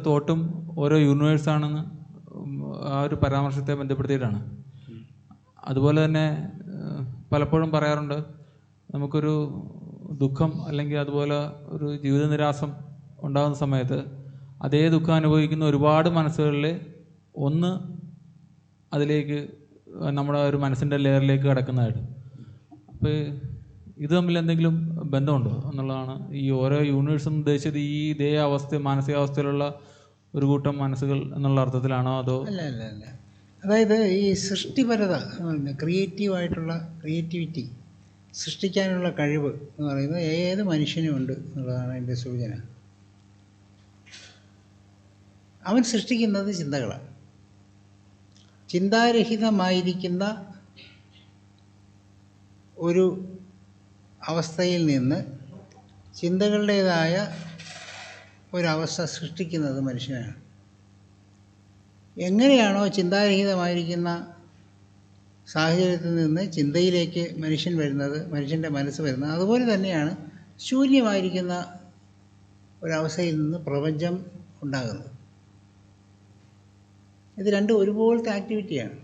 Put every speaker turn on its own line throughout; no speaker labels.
ഓരോ തോട്ടും ഓരോ യൂണിവേഴ്സാണെന്ന് ആ ഒരു പരാമർശത്തെ ബന്ധപ്പെടുത്തിയിട്ടാണ്. അതുപോലെ തന്നെ പലപ്പോഴും പറയാറുണ്ട് നമുക്കൊരു ദുഃഖം അല്ലെങ്കിൽ അതുപോലെ ഒരു ജീവിത നിരാസം ഉണ്ടാകുന്ന സമയത്ത് അതേ ദുഃഖം അനുഭവിക്കുന്ന ഒരുപാട് മനസ്സുകളിൽ ഒന്ന് അതിലേക്ക് നമ്മുടെ ഒരു മനസ്സിന്റെ ലെയറിലേക്ക് കിടക്കുന്നതായിട്ട്. അപ്പോൾ ഇത് തമ്മിൽ എന്തെങ്കിലും ബന്ധമുണ്ടോ എന്നുള്ളതാണ് ഈ ഓരോ യൂണിവേഴ്സും ഉദ്ദേശിച്ചത് ഈ ഇതേ അവസ്ഥ മാനസികാവസ്ഥയിലുള്ള ഒരു കൂട്ടം മനസ്സുകൾ എന്നുള്ള അർത്ഥത്തിലാണോ അതോ?
അല്ല അല്ല അല്ല. അതായത് ഈ സൃഷ്ടിപരത ക്രിയേറ്റീവായിട്ടുള്ള ക്രിയേറ്റിവിറ്റി സൃഷ്ടിക്കാനുള്ള കഴിവ് എന്ന് പറയുന്നത് ഏത് മനുഷ്യനും ഉണ്ട് എന്നുള്ളതാണ് എന്റെ സൂചന. അവൻ സൃഷ്ടിക്കുന്നത് ചിന്തകളാണ്. ചിന്താരഹിതമായിരിക്കുന്ന ഒരു അവസ്ഥയിൽ നിന്ന് ചിന്തകളുടേതായ ഒരവസ്ഥ സൃഷ്ടിക്കുന്നത് മനുഷ്യനാണ്. എങ്ങനെയാണോ ചിന്താരഹിതമായിരിക്കുന്ന സാഹചര്യത്തിൽ നിന്ന് ചിന്തയിലേക്ക് മനുഷ്യൻ വരുന്നത് മനുഷ്യന്റെ മനസ്സ് വരുന്നത് അതുപോലെ തന്നെയാണ് ശൂന്യമായിരിക്കുന്ന ഒരവസ്ഥയിൽ നിന്ന് പ്രപഞ്ചം ഉണ്ടാകുന്നത്. ഇത് രണ്ടും ഒരുപോലത്തെ ആക്ടിവിറ്റിയാണ്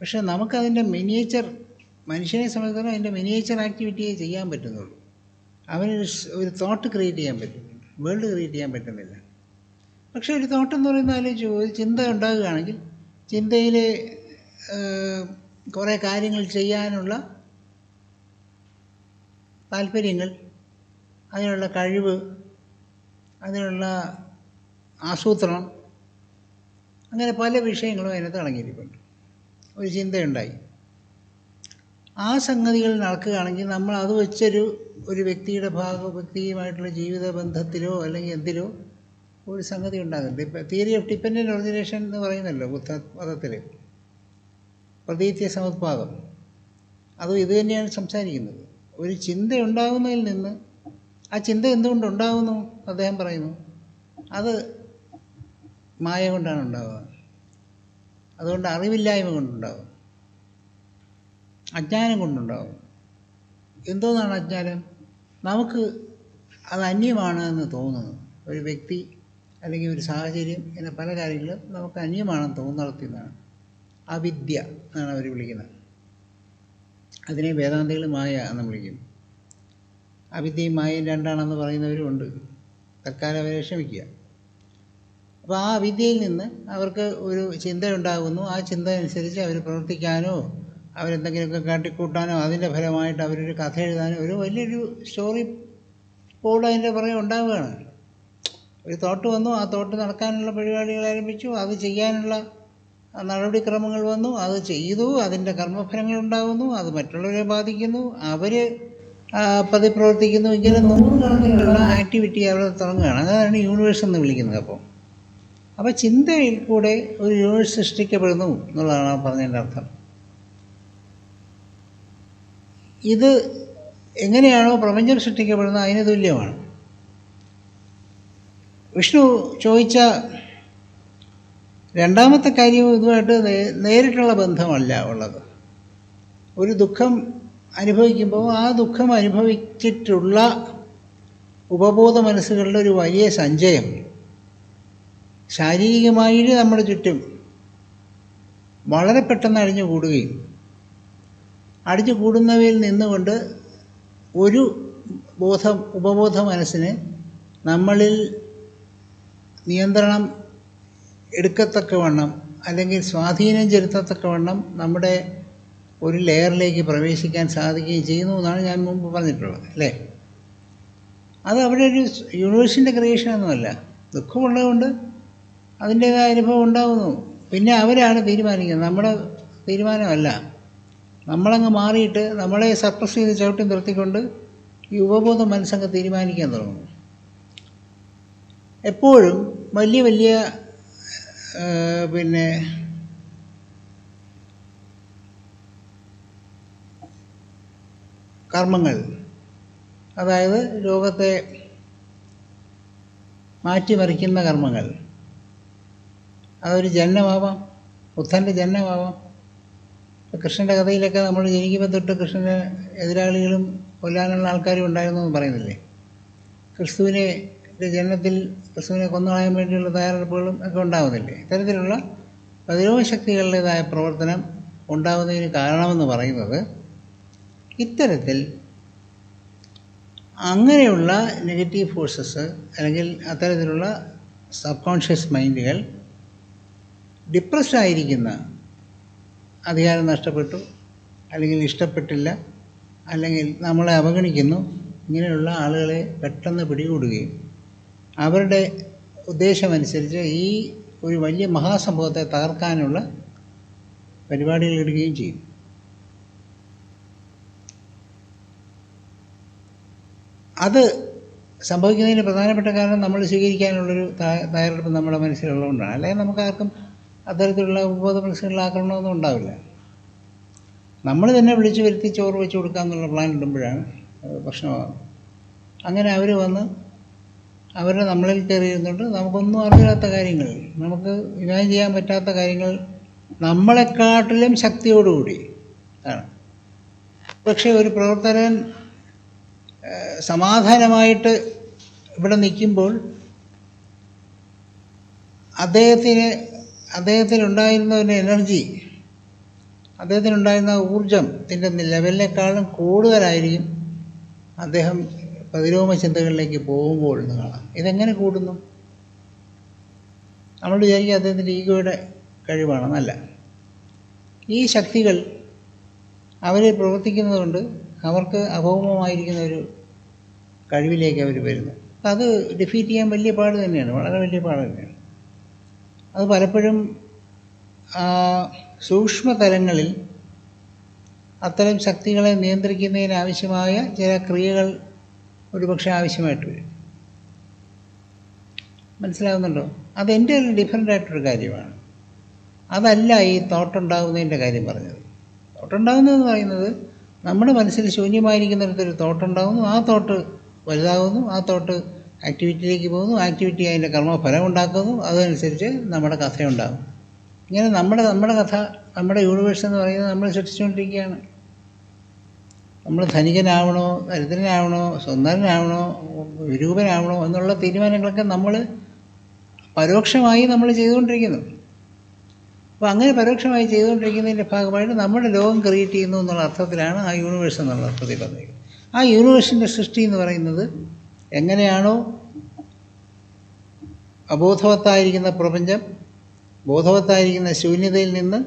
പക്ഷേ നമുക്കതിന്റെ മിനിയേച്ചർ മനുഷ്യനെ സംബന്ധിച്ചിടത്തോളം അതിന്റെ മിനിയേച്ചർ ആക്ടിവിറ്റിയെ ചെയ്യാൻ പറ്റുന്നുള്ളൂ. അവനൊരു ഒരു തോട്ട് ക്രിയേറ്റ് ചെയ്യാൻ പറ്റുന്നുണ്ട് വേൾഡ് ക്രിയേറ്റ് ചെയ്യാൻ പറ്റുന്നില്ല. പക്ഷേ ഒരു തോട്ടം എന്ന് പറയുന്ന ആലോചിച്ച് ഒരു ചിന്ത ഉണ്ടാകുകയാണെങ്കിൽ ചിന്തയിൽ കുറേ കാര്യങ്ങൾ ചെയ്യാനുള്ള താല്പര്യങ്ങൾ അതിനുള്ള കഴിവ് അതിനുള്ള ആസൂത്രണം അങ്ങനെ പല വിഷയങ്ങളും അതിനകത്ത് അടങ്ങിയിരിപ്പുണ്ട്. ഒരു ചിന്തയുണ്ടായി. ആ സംഗതികൾ നടക്കുകയാണെങ്കിൽ നമ്മൾ അത് വെച്ചൊരു ഒരു വ്യക്തിയുടെ ഭാഗ വ്യക്തിയുമായിട്ടുള്ള ജീവിത ബന്ധത്തിലോ അല്ലെങ്കിൽ എന്തിലോ ഒരു സംഗതി ഉണ്ടാകുന്നത് ഇപ്പം തിയറി ഓഫ് ഡിപ്പെൻഡന്റ് ഒറിജിനേഷൻ എന്ന് പറയുന്നല്ലോ ബുദ്ധ മതത്തിൽ പ്രതീത്യ സമുത്പാദം. അതും ഇത് തന്നെയാണ് സംസാരിക്കുന്നത്. ഒരു ചിന്ത ഉണ്ടാകുന്നതിൽ നിന്ന് ആ ചിന്ത എന്തുകൊണ്ട് ഉണ്ടാകുന്നു അദ്ദേഹം പറയുന്നു. അത് മായ കൊണ്ടാണ് ഉണ്ടാവുക. അതുകൊണ്ട് അറിവില്ലായ്മ കൊണ്ടുണ്ടാകും അജ്ഞാനം കൊണ്ടുണ്ടാകും എന്തോന്നാണ് അജ്ഞാനം? നമുക്ക് അത് അന്യമാണ് എന്ന് തോന്നുന്നു ഒരു വ്യക്തി അല്ലെങ്കിൽ ഒരു സാഹചര്യം ഇങ്ങനെ പല കാര്യങ്ങളും നമുക്ക് അന്യമാണെന്ന് തോന്നുന്നതാണ് അവിദ്യ എന്നാണ് അവർ വിളിക്കുന്നത്. അതിനെ വേദാന്തികൾ മായ എന്ന് വിളിക്കും അവിദ്യയും മായയും രണ്ടാണെന്ന് പറയുന്നവരും ഉണ്ട്. തൽക്കാലം അവരെ ക്ഷമിക്കുക. അപ്പോൾ ആ അവിദ്യയിൽ നിന്ന് അവർക്ക് ഒരു ചിന്തയുണ്ടാകുന്നു ആ ചിന്ത അനുസരിച്ച് അവർ പ്രവർത്തിക്കാനോ അവരെന്തെങ്കിലുമൊക്കെ കാട്ടിക്കൂട്ടാനോ അതിന്റെ ഫലമായിട്ട് അവരൊരു കഥ എഴുതാനോ ഒരു വലിയൊരു സ്റ്റോറി ബോർഡ് അതിന്റെ പുറകെ ഉണ്ടാവുകയാണ്. ഒരു തോട്ട് വന്നു ആ തോട്ട് നടക്കാനുള്ള പരിപാടികൾ ആരംഭിച്ചു അത് ചെയ്യാനുള്ള നടപടിക്രമങ്ങൾ വന്നു അത് ചെയ്തു അതിന്റെ കർമ്മഫലങ്ങൾ ഉണ്ടാകുന്നു അത് മറ്റുള്ളവരെ ബാധിക്കുന്നു അവർ പതി പ്രവർത്തിക്കുന്നു ഇങ്ങനെ നൂറുകണക്കിനുള്ള ആക്ടിവിറ്റി അവിടെ തുടങ്ങുകയാണ്. അതാണ് യൂണിവേഴ്സ് എന്ന് വിളിക്കുന്നത് അപ്പോൾ അപ്പോൾ ചിന്തയിൽ കൂടെ ഒരു യൂണിവേഴ്സ് സൃഷ്ടിക്കപ്പെടുന്നു എന്നുള്ളതാണ് പറഞ്ഞതിന്റെ അർത്ഥം. ഇത് എങ്ങനെയാണോ പ്രപഞ്ചം സൃഷ്ടിക്കപ്പെടുന്നത് അതിന് തുല്യമാണ്. വിഷ്ണു ചോദിച്ച രണ്ടാമത്തെ കാര്യവും ഇതുമായിട്ട് നേരിട്ടുള്ള ബന്ധമല്ല ഉള്ളത്. ഒരു ദുഃഖം അനുഭവിക്കുമ്പോൾ ആ ദുഃഖം അനുഭവിച്ചിട്ടുള്ള ഉപബോധ മനസ്സുകളുടെ ഒരു വലിയ സഞ്ചയം. ശാരീരികമായിട്ട് നമ്മുടെ ചുറ്റും വളരെ പെട്ടെന്ന് അഴിഞ്ഞു കൂടുകയും അടിഞ്ഞു കൂടുന്നവയിൽ നിന്നുകൊണ്ട് ഒരു ബോധം ഉപബോധ മനസ്സിന് നമ്മളിൽ നിയന്ത്രണം എടുക്കത്തക്കവണ്ണം അല്ലെങ്കിൽ സ്വാധീനം ചെലുത്തത്തക്കവണ്ണം നമ്മുടെ ഒരു ലെയറിലേക്ക് പ്രവേശിക്കാൻ സാധിക്കുകയും ചെയ്യുന്നു എന്നാണ് ഞാൻ മുമ്പ് പറഞ്ഞിട്ടുള്ളത് അല്ലേ? അത് അവിടെ ഒരു യൂണിവേഴ്സിന്റെ ക്രിയേഷനൊന്നുമല്ല ദുഃഖമുള്ളതുകൊണ്ട് അതിന്റേതായ അനുഭവം ഉണ്ടാകുന്നു പിന്നെ അവരാണ് തീരുമാനിക്കുന്നത്. നമ്മുടെ തീരുമാനമല്ല. നമ്മളങ്ങ് മാറിയിട്ട് നമ്മളെ സപ്രസ് ചെയ്ത് ചവിട്ടി നിർത്തിക്കൊണ്ട് ഈ ഉപബോധം മനസ്സങ്ങ് തീരുമാനിക്കാൻ തുടങ്ങും എപ്പോഴും വലിയ വലിയ പിന്നെ കർമ്മങ്ങൾ അതായത് ലോകത്തെ മാറ്റിമറിക്കുന്ന കർമ്മങ്ങൾ. അതൊരു ജനനമാവാം ബുദ്ധന്റെ ജനനമാവാം കൃഷ്ണന്റെ കഥയിലൊക്കെ നമ്മൾ ജനിക്കുമ്പോൾ തൊട്ട് കൃഷ്ണന് എതിരാളികളും കൊല്ലാനുള്ള ആൾക്കാരും ഉണ്ടായിരുന്നു എന്ന് പറയുന്നില്ലേ? ക്രിസ്തുവിനെ ജനനത്തിൽ ക്രിസ്തുവിനെ കൊന്നുകളയാൻ വേണ്ടിയുള്ള തയ്യാറെടുപ്പുകളും ഒക്കെ ഉണ്ടാകുന്നില്ലേ ഇത്തരത്തിലുള്ള പ്രതിരോധ ശക്തികളുടേതായ പ്രവർത്തനം ഉണ്ടാകുന്നതിന് കാരണമെന്ന് പറയുന്നത് ഇത്തരത്തിൽ അങ്ങനെയുള്ള നെഗറ്റീവ് ഫോഴ്സസ് അല്ലെങ്കിൽ അത്തരത്തിലുള്ള സബ് കോൺഷ്യസ് മൈൻഡുകൾ ഡിപ്രസ്ഡ് ആയിരിക്കുന്ന അധികാരം നഷ്ടപ്പെട്ടു അല്ലെങ്കിൽ ഇഷ്ടപ്പെട്ടില്ല അല്ലെങ്കിൽ നമ്മളെ അവഗണിക്കുന്നു. ഇങ്ങനെയുള്ള ആളുകളെ പെട്ടെന്ന് പിടികൂടുകയും അവരുടെ ഉദ്ദേശമനുസരിച്ച് ഈ ഒരു വലിയ മഹാസംഭവത്തെ തകർക്കാനുള്ള പരിപാടികൾ ഇടുകയും ചെയ്യും. അത് സംഭവിക്കുന്നതിന് പ്രധാനപ്പെട്ട കാരണം നമ്മൾ സ്വീകരിക്കാനുള്ളൊരു തയ്യാ- തയ്യാറെടുപ്പ് നമ്മുടെ മനസ്സിലുള്ളതുകൊണ്ടാണ്. അല്ലെങ്കിൽ നമുക്ക് ആർക്കും അത്തരത്തിലുള്ള ഉപബോധ മനസ്സിലാക്കണമെന്നൊന്നും ഉണ്ടാവില്ല. നമ്മൾ തന്നെ വിളിച്ചു വരുത്തി ചോറ് വെച്ച് കൊടുക്കാമെന്നുള്ള പ്ലാൻ ഇടുമ്പോഴാണ് പ്രശ്നമാകുന്നത്. അങ്ങനെ അവർ വന്ന് അവരുടെ നമ്മളിൽ കയറി ഇരുന്നിട്ട് നമുക്കൊന്നും അറിയാത്ത കാര്യങ്ങൾ നമുക്ക് ഇമാജിൻ ചെയ്യാൻ പറ്റാത്ത കാര്യങ്ങൾ നമ്മളെക്കാട്ടിലും ശക്തിയോടുകൂടി ആണ്. പക്ഷേ ഒരു പ്രവർത്തകൻ സമാധാനമായിട്ട് ഇവിടെ നിൽക്കുമ്പോൾ അദ്ദേഹത്തിന് അദ്ദേഹത്തിനുണ്ടായിരുന്ന ഒരു എനർജി അദ്ദേഹത്തിനുണ്ടായിരുന്ന ഊർജത്തിന്റെ ലെവലിനേക്കാളും കൂടുതലായിരിക്കും അദ്ദേഹം പ്രതിരോധ ചിന്തകളിലേക്ക് പോകുമ്പോൾ എന്ന് കാണാം. ഇതെങ്ങനെ കൂടുന്നു? നമ്മൾ വിചാരിക്കുക അദ്ദേഹത്തിന്റെ ഈഗോയുടെ കഴിവാണെന്നല്ല. ഈ ശക്തികൾ അവർ പ്രവർത്തിക്കുന്നതുകൊണ്ട് അവർക്ക് അഭൗമമായിരിക്കുന്ന ഒരു കഴിവിലേക്ക് അവർ വരുന്നു. അത് ഡിഫീറ്റ് ചെയ്യാൻ വലിയ പാട് തന്നെയാണ് വളരെ വലിയ പാട് തന്നെയാണ്. അത് പലപ്പോഴും സൂക്ഷ്മതലങ്ങളിൽ അത്തരം ശക്തികളെ നിയന്ത്രിക്കുന്നതിനാവശ്യമായ ചില ക്രിയകൾ ഒരുപക്ഷെ ആവശ്യമായിട്ട് വരും. മനസ്സിലാവുന്നുണ്ടോ? അതെന്റെ ഒരു ഡിഫറെന്റ് ആയിട്ടൊരു കാര്യമാണ്. അതല്ല ഈ തോട്ടുണ്ടാകുന്നതിന്റെ കാര്യം പറഞ്ഞത്. തോട്ടുണ്ടാകുന്നതെന്ന് പറയുന്നത് നമ്മുടെ മനസ്സിൽ ശൂന്യമായിരിക്കുന്നിടത്തൊരു തോട്ടുണ്ടാകുന്നു ആ തോട്ട് വലുതാകുന്നു ആ തോട്ട് ആക്ടിവിറ്റിയിലേക്ക് പോകുന്നു. ആക്ടിവിറ്റി അതിന്റെ കർമ്മഫലം ഉണ്ടാക്കുന്നു അതനുസരിച്ച് നമ്മുടെ കഥയുണ്ടാകും. ഇങ്ങനെ നമ്മുടെ നമ്മുടെ കഥ നമ്മുടെ യൂണിവേഴ്സ് എന്ന് പറയുന്നത് നമ്മൾ സൃഷ്ടിച്ചുകൊണ്ടിരിക്കുകയാണ്. നമ്മൾ ധനികനാവണോ ദരിദ്രനാവണോ സ്വന്തനാവണോ വിരൂപനാവണോ എന്നുള്ള തീരുമാനങ്ങളൊക്കെ നമ്മൾ പരോക്ഷമായി നമ്മൾ ചെയ്തുകൊണ്ടിരിക്കുന്നു. അപ്പോൾ അങ്ങനെ പരോക്ഷമായി ചെയ്തുകൊണ്ടിരിക്കുന്നതിന്റെ ഭാഗമായിട്ട് നമ്മുടെ ലോകം ക്രിയേറ്റ് ചെയ്യുന്നു എന്നുള്ള അർത്ഥത്തിലാണ് ആ യൂണിവേഴ്സ് എന്നുള്ള അർത്ഥത്തിൽ പറഞ്ഞത് ആ യൂണിവേഴ്സിന്റെ സൃഷ്ടി എന്ന് പറയുന്നത് എങ്ങനെയാണോ അബോധവത്തായിരിക്കുന്ന പ്രപഞ്ചം ബോധവത്തായിരിക്കുന്ന ശൂന്യതയിൽ നിന്ന്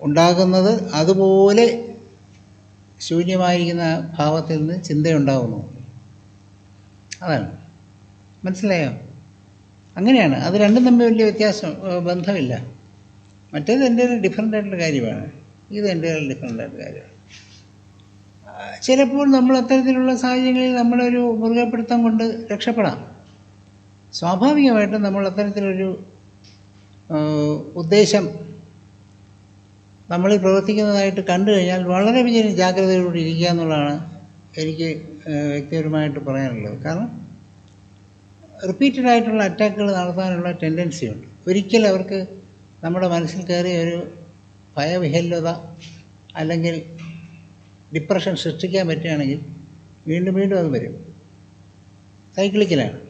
ഉണ്ടാകുന്നത് അതുപോലെ ശൂന്യമായിരിക്കുന്ന ഭാവത്തിൽ നിന്ന് ചിന്തയുണ്ടാകുന്നു അതാണ്. മനസ്സിലായോ? അങ്ങനെയാണ്. അത് രണ്ടും തമ്മിൽ വലിയ വ്യത്യാസം ബന്ധമില്ല. മറ്റേത് എന്റെ ഒരു ഡിഫറെന്റ് ആയിട്ടുള്ള കാര്യമാണ്. ഇത് എന്റെ ഒരു ഡിഫറെന്റ് ആയിട്ടുള്ള കാര്യമാണ്. ചിലപ്പോൾ നമ്മൾ അത്തരത്തിലുള്ള സാഹചര്യങ്ങളിൽ നമ്മളൊരു മൃഗപിടുത്തം കൊണ്ട് രക്ഷപ്പെടാം. സ്വാഭാവികമായിട്ടും നമ്മൾ അത്തരത്തിലൊരു ഉദ്ദേശം നമ്മൾ പ്രവർത്തിക്കുന്നതായിട്ട് കണ്ടു കഴിഞ്ഞാൽ വളരെ വലിയ ജാഗ്രതയോടെ ഇരിക്കുക എന്നുള്ളതാണ് എനിക്ക് വ്യക്തിപരമായിട്ട് പറയാനുള്ളത്. കാരണം റിപ്പീറ്റഡ് ആയിട്ടുള്ള അറ്റാക്കുകൾ നടത്താനുള്ള ടെൻഡൻസി ഉണ്ട് ഒരിക്കൽ അവർക്ക് നമ്മുടെ മനസ്സിൽ കയറിയ ഒരു ഭയവിഹല്യത അല്ലെങ്കിൽ ഡിപ്രഷൻ സൃഷ്ടിക്കാൻ പറ്റുകയാണെങ്കിൽ വീണ്ടും വീണ്ടും അത് വരും. സൈക്ലിക്കലാണ്.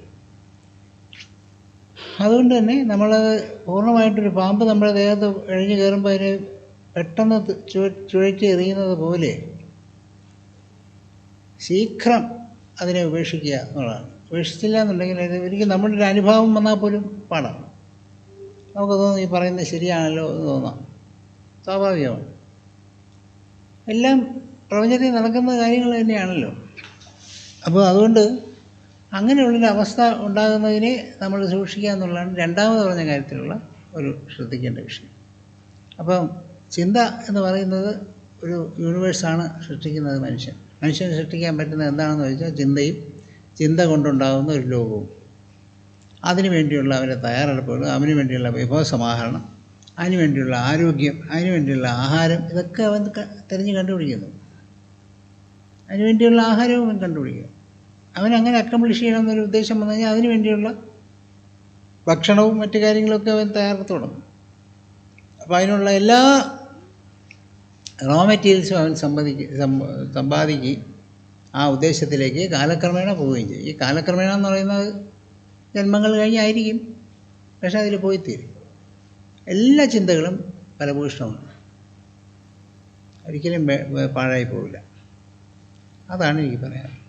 അതുകൊണ്ട് തന്നെ നമ്മൾ പൂർണമായിട്ടൊരു പാമ്പ് നമ്മുടെ ദേഹത്ത് എഴിഞ്ഞു കയറുമ്പോൾ അതിന് പെട്ടെന്ന് ചുഴറ്റി എറിയുന്നത് പോലെ ശീഘ്രം അതിനെ ഉപേക്ഷിക്കുക എന്നുള്ളതാണ്. ഉപേക്ഷിച്ചില്ല എന്നുണ്ടെങ്കിൽ അത് ഒരിക്കലും നമ്മുടെ ഒരു അനുഭവം വന്നാൽ പോലും പാടാണ്. നമുക്ക് തോന്നുന്നു ഈ പറയുന്നത് ശരിയാണല്ലോ എന്ന് തോന്നാം. സ്വാഭാവികമാണ്. എല്ലാം പ്രപഞ്ചത്തിൽ നടക്കുന്ന കാര്യങ്ങൾ തന്നെയാണല്ലോ. അപ്പോൾ അതുകൊണ്ട് അങ്ങനെയുള്ളൊരു അവസ്ഥ ഉണ്ടാകുന്നതിനെ നമ്മൾ സൂക്ഷിക്കുക എന്നുള്ളതാണ് രണ്ടാമത് പറഞ്ഞ കാര്യത്തിലുള്ള ഒരു ശ്രദ്ധിക്കേണ്ട വിഷയം. അപ്പം ചിന്ത എന്ന് പറയുന്നത് ഒരു യൂണിവേഴ്സാണ് സൃഷ്ടിക്കുന്നത് മനുഷ്യൻ. മനുഷ്യന് സൃഷ്ടിക്കാൻ പറ്റുന്നത് എന്താണെന്ന് ചോദിച്ചാൽ ചിന്തയും ചിന്ത കൊണ്ടുണ്ടാകുന്ന ഒരു ലോകവും. അതിനു വേണ്ടിയുള്ള അവന്റെ തയ്യാറെടുപ്പുകൾ അവന് വേണ്ടിയുള്ള വിഭവ സമാഹരണം അതിനു വേണ്ടിയുള്ള ആരോഗ്യം അതിനു വേണ്ടിയുള്ള ആഹാരം ഇതൊക്കെ അവൻ തിരഞ്ഞ് കണ്ടുപിടിക്കുന്നു. അതിനു വേണ്ടിയുള്ള ആഹാരവും അവൻ കണ്ടുപിടിക്കും അവൻ അങ്ങനെ അക്കംപ്ലിഷ് ചെയ്യണമെന്നൊരു ഉദ്ദേശം വന്നു കഴിഞ്ഞാൽ അതിനു വേണ്ടിയുള്ള ഭക്ഷണവും മറ്റു കാര്യങ്ങളൊക്കെ അവൻ തയ്യാറെടുത്ത് തുടങ്ങും. അപ്പോൾ അതിനുള്ള എല്ലാ റോ മെറ്റീരിയൽസും അവൻ സമ്പാദിക്കുക സമ്പാദിക്കുകയും ആ ഉദ്ദേശത്തിലേക്ക് കാലക്രമേണ പോവുകയും ചെയ്യും. ഈ കാലക്രമേണ എന്ന് പറയുന്നത് ജന്മങ്ങൾ കഴിഞ്ഞായിരിക്കും പക്ഷേ അതിൽ പോയി തീരും. എല്ലാ ചിന്തകളും ഫലഭൂഷണമാണ് ഒരിക്കലും പാഴായി പോവില്ല. അതാണ് എനിക്ക് പറയാനുള്ളത്